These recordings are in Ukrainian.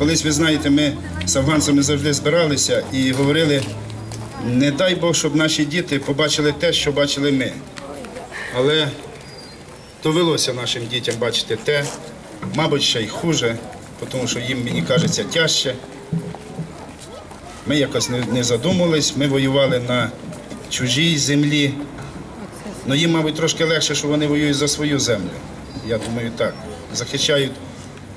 Колись, ви знаєте, ми з афганцями завжди збиралися і говорили, не дай Бог, щоб наші діти побачили те, що бачили ми. Але довелося нашим дітям бачити те, мабуть, ще й хуже, тому що їм, мені кажеться, тяжче. Ми якось не, задумувались, ми воювали на чужій землі. Ну їм, мабуть, трошки легше, що вони воюють за свою землю. Я думаю, так. Захищають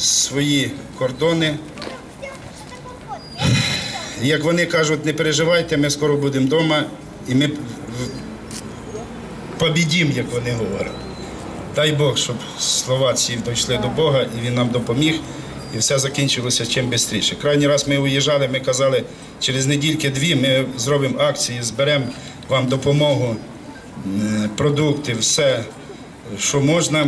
свої кордони. Як вони кажуть, не переживайте, ми скоро будемо вдома і ми побідім, як вони говорять. Дай Бог, щоб слова ці дійшли до Бога і Він нам допоміг, і все закінчилося чим швидше. Крайній раз ми уїжджали, ми казали, через недільки-дві ми зробимо акції, зберемо вам допомогу, продукти, все, що можна,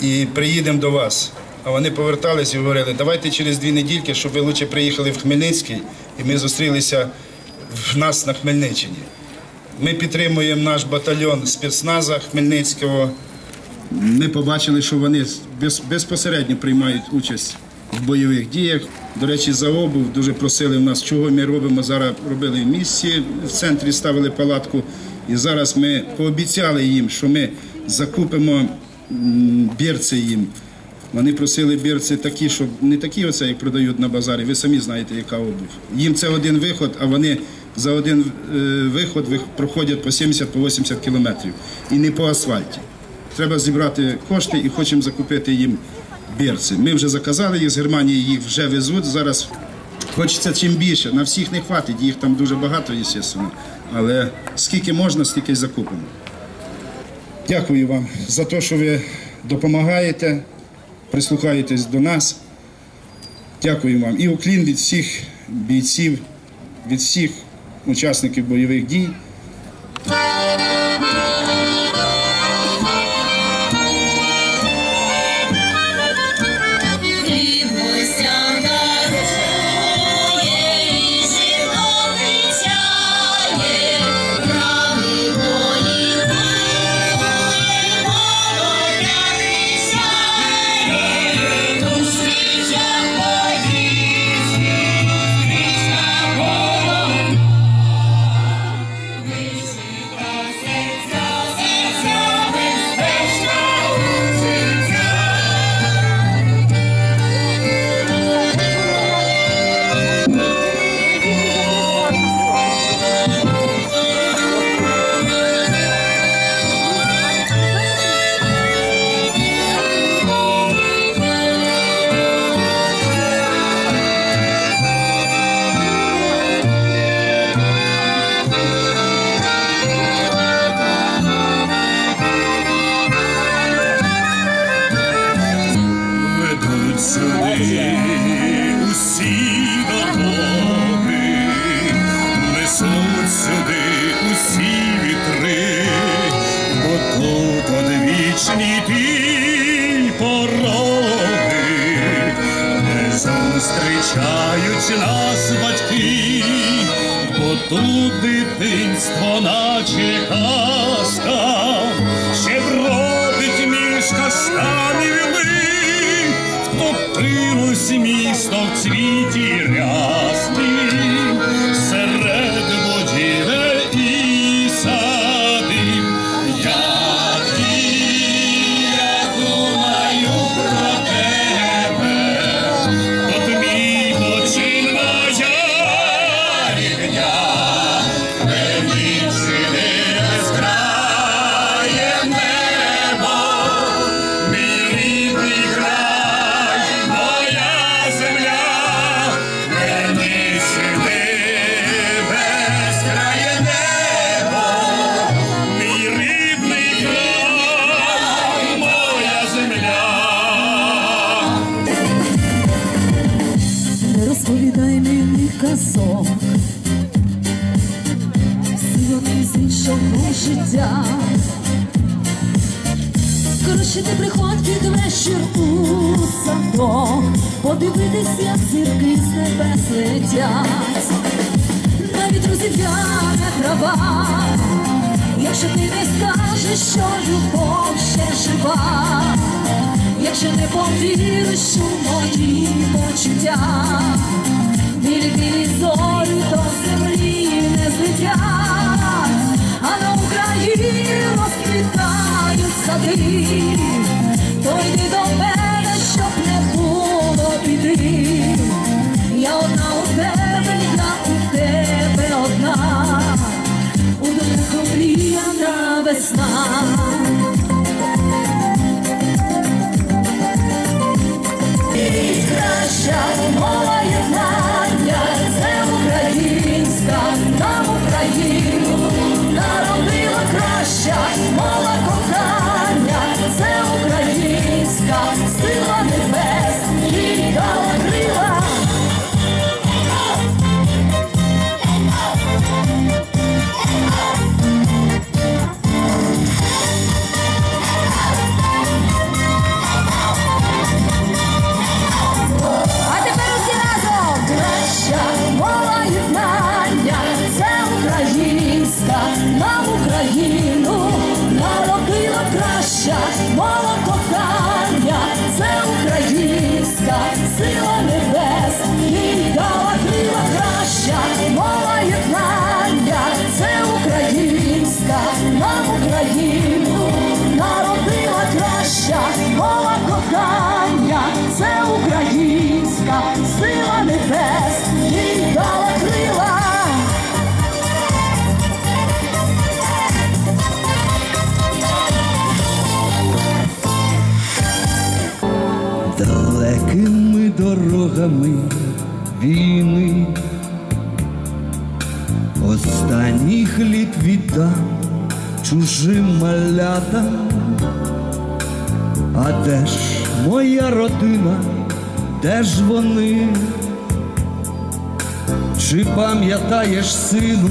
і приїдемо до вас. А вони повертались і говорили, давайте через дві недільки, щоб ви лучше приїхали в Хмельницький, і ми зустрілися в нас на Хмельниччині. Ми підтримуємо наш батальйон спецназа Хмельницького. Ми побачили, що вони без- безпосередньо приймають участь в бойових діях. До речі, за обув дуже просили в нас, чого ми робимо. Зараз робили в місті, в центрі ставили палатку. І зараз ми пообіцяли їм, що ми закупимо бірці їм. Вони просили бірці такі, щоб не такі, оце, як продають на базарі. Ви самі знаєте, яка обув. Їм це один виход, а вони за один е, виход проходять по 70-80 кілометрів. І не по асфальті. Треба зібрати кошти і хочемо закупити їм бірці. Ми вже заказали їх з Германії, їх вже везуть. Зараз хочеться чим більше. На всіх не хватить, їх там дуже багато, звісно. Але скільки можна, стільки й закупимо. Дякую вам за те, що ви допомагаєте, прислухаєтесь до нас. Дякую вам. І уклін від всіх бійців, від всіх учасників бойових дій. Тут дитинство наче казка, ще бродить між каштанів лин, втопилось місто в цвіті рясним, подивитись, як зірки з небес летять. Навіть розів'яне трава, якщо ти не скажеш, що любов ще жива. якщо не повіриш у мої почуття, білі білі зорі до землі не злетять, а на Україні розквітають сади, то йди до мене, було біди. Я одна у тебе, я у тебе одна, у думках омріяна весна. Дорогами війни Останніх літ віддам чужим малятам, а де ж моя родина, де ж вони? Чи пам'ятаєш сину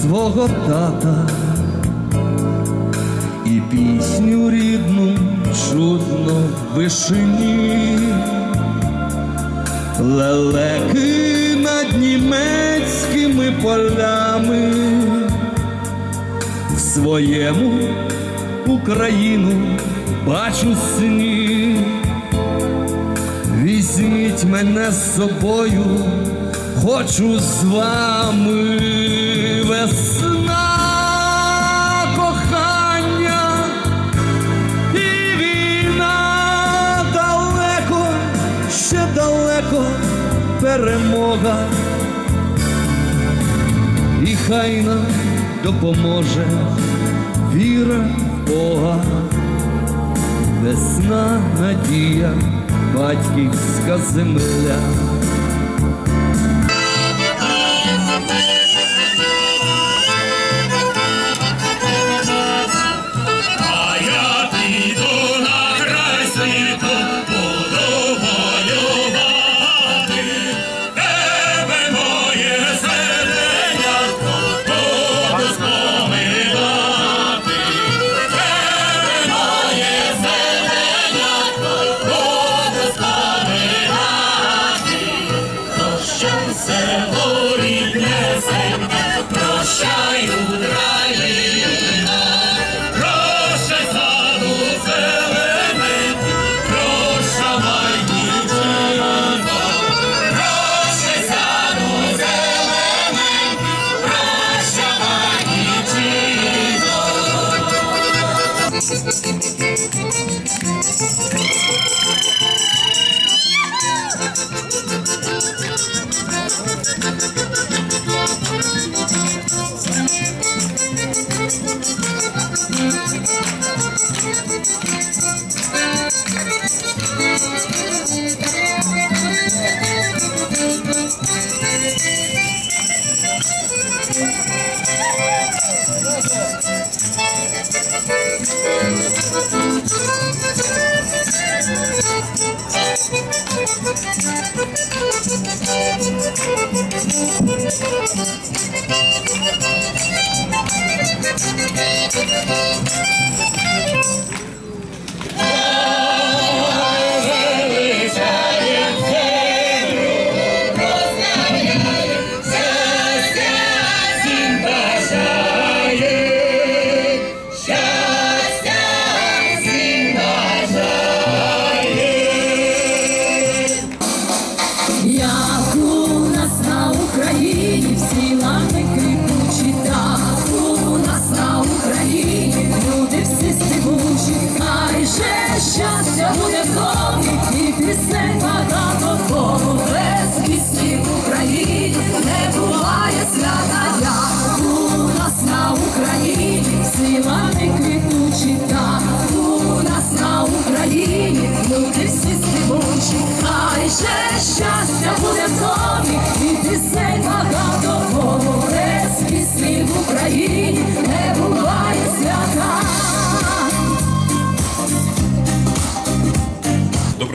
свого тата? і пісню рідну чудно в вишині, лелеки над німецькими полями, в своєму Україну бачу сні. Візьміть мене з собою, хочу з вами весна перемога. І хай нам допоможе віра в Бога, весна надія, батьківська земля.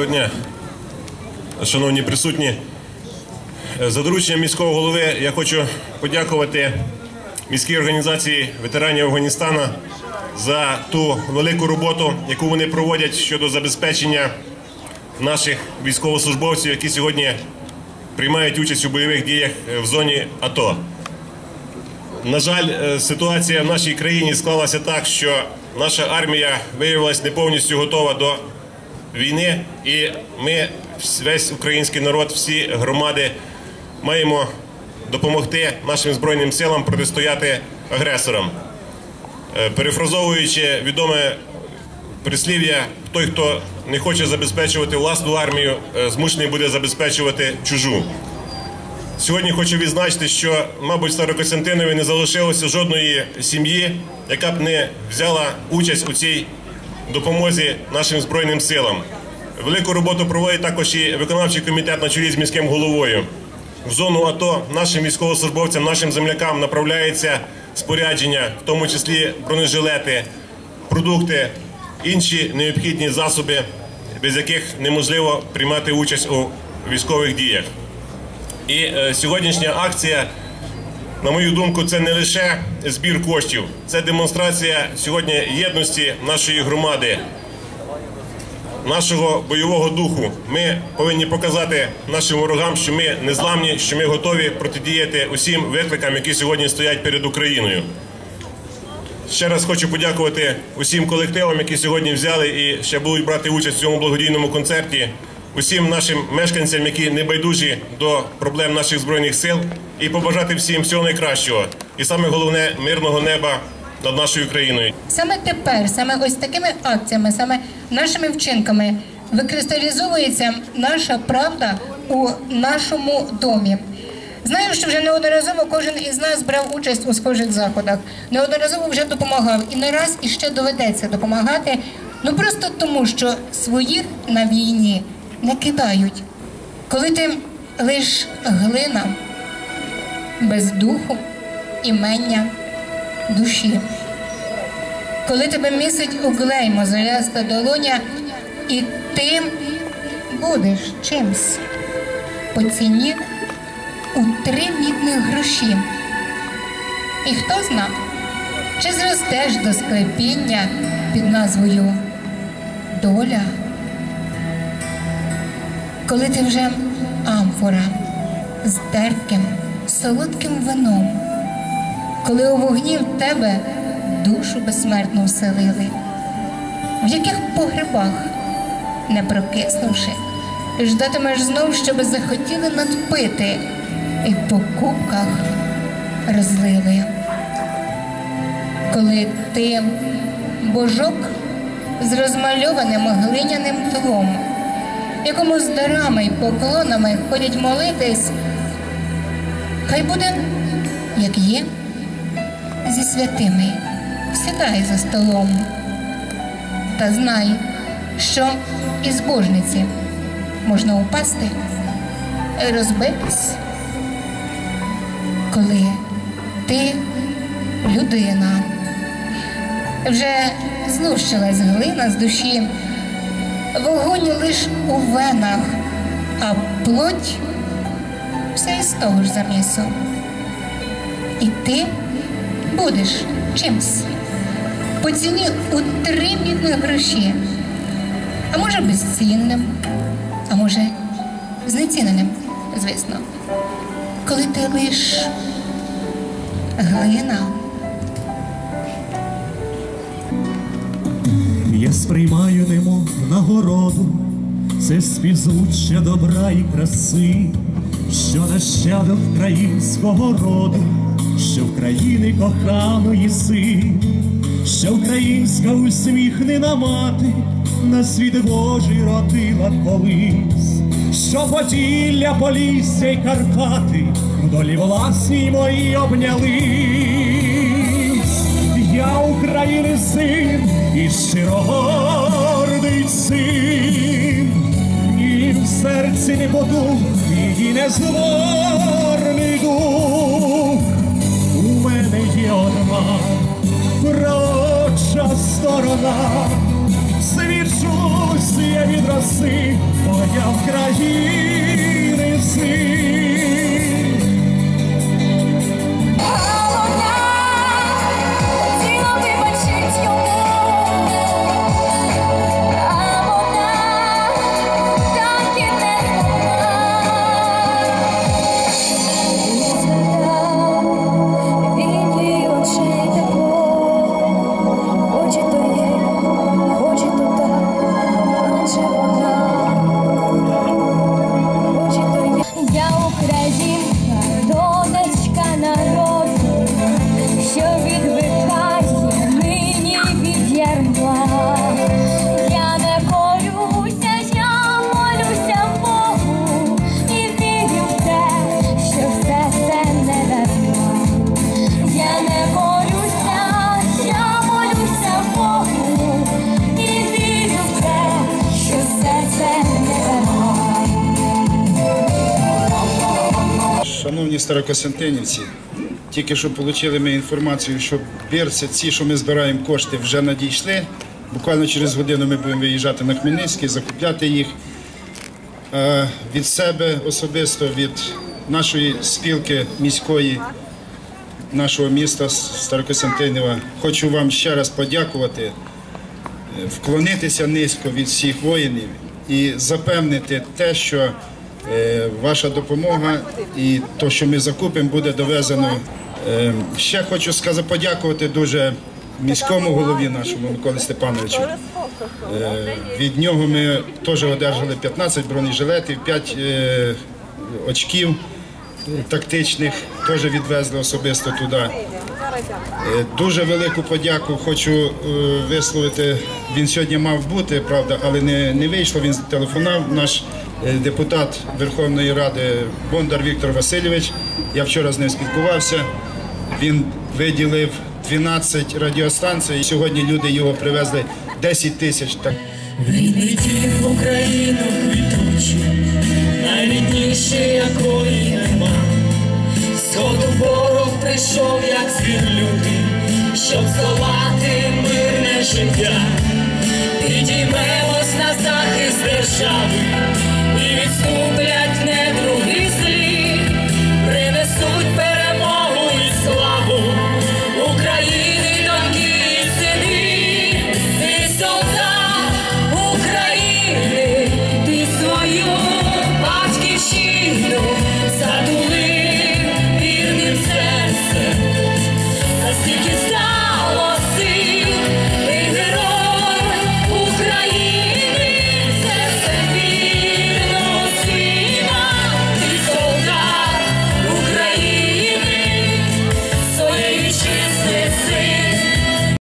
Доброго дня, шановні присутні. За дорученням міського голови я хочу подякувати міській організації ветеранів Афганістана за ту велику роботу, яку вони проводять щодо забезпечення наших військовослужбовців, які сьогодні приймають участь у бойових діях в зоні АТО. На жаль, е, ситуація в нашій країні склалася так, що наша армія виявилася не повністю готова до війни, і ми, весь український народ, всі громади, маємо допомогти нашим збройним силам протистояти агресорам. Е, Перефразовуючи відоме прислів'я, той, хто не хоче забезпечувати власну армію, е, змушений буде забезпечувати чужу. Сьогодні хочу відзначити, що, мабуть, Старокостянтинові не залишилося жодної сім'ї, яка б не взяла участь у цій допомозі нашим збройним силам. Велику роботу проводить також і виконавчий комітет на чолі з міським головою. В зону АТО нашим військовослужбовцям, нашим землякам направляється спорядження, в тому числі бронежилети, продукти, інші необхідні засоби, без яких неможливо приймати участь у військових діях. І е, сьогоднішня акція, на мою думку, це не лише збір коштів, це демонстрація сьогодні єдності нашої громади, нашого бойового духу. Ми повинні показати нашим ворогам, що ми незламні, що ми готові протидіяти усім викликам, які сьогодні стоять перед Україною. Ще раз хочу подякувати усім колективам, які сьогодні взяли і ще будуть брати участь в цьому благодійному концерті, усім нашим мешканцям, які не байдужі до проблем наших збройних сил, і побажати всім всього найкращого. І саме головне мирного неба над нашою країною. Саме тепер, саме ось такими акціями, саме нашими вчинками викристалізовується наша правда у нашому домі. Знаю, що вже неодноразово кожен із нас брав участь у схожих заходах, неодноразово вже допомагав і не раз іще доведеться допомагати. Ну просто тому, що своїх на війні не кидають. Коли ти лиш глина без духу, імення, душі коли тебе місить у глей мозоляста долоня, і ти будеш чимсь по ціні у три мідних гроші. І хто зна, чи зростеш до склепіння під назвою доля, коли ти вже амфора з терпким, солодким вином, коли у вогні в тебе душу безсмертну вселили, в яких погребах, не прокиснувши, ждатимеш знов, щоби захотіли надпити, і по кубках розлили. Коли ти божок з розмальованим глиняним тлом, якому з дарами й поклонами ходять молитись, хай буде, як є, зі святими сідай за столом та знай, що із божниці можна упасти і розбитись, коли ти людина. Вже знущилась глина з душі, вогонь лиш у венах, а плоть все із того ж замісу. І ти будеш чимсь по ціні у три мідних гроші, а може безцінним, а може знеціненим, звісно. Коли ти лиш глина. Сприймаю немов нагороду, це співзвуччя добра і краси, що нащадок українського роду, що в країни коханої син, що українська усміхнена мати на світ Божий родила колись, що Поділля, Полісся й Карпати в долі власній мої обнялись. Я України син і щиро гордий син, і в серці не подух і незворний дух. У мене є одна пророча сторона, свідчусь я від роси, моя України син. Старокостянтинівці, тільки що отримали ми інформацію, що берці, ці, що ми збираємо кошти, вже надійшли. Буквально через годину ми будемо виїжджати на Хмельницький, закупляти їх. Е, Від себе особисто, від нашої спілки міської, нашого міста Старокостянтинова, хочу вам ще раз подякувати, е, вклонитися низько від всіх воїнів і запевнити те, що ваша допомога і те, що ми закупимо, буде довезено. Е, Ще хочу сказати, подякувати дуже міському голові нашому Миколі Степановичу. Е, Від нього ми теж одержали 15 бронежилетів, 5 е, очків тактичних, теж відвезли особисто туди. Е, Дуже велику подяку хочу е, висловити. Він сьогодні мав бути, правда, але не, не вийшло. Він телефонував. Наш е, депутат Верховної Ради Бондар Віктор Васильович. Я вчора з ним спілкувався. Він виділив 12 радіостанцій. Сьогодні люди його привезли 10 тисяч. Так Відлетів в Україну квітучу, найрідніше якої прийшов, як звір лютий, щоб здолати мирне життя. Підіймемось на захист держави,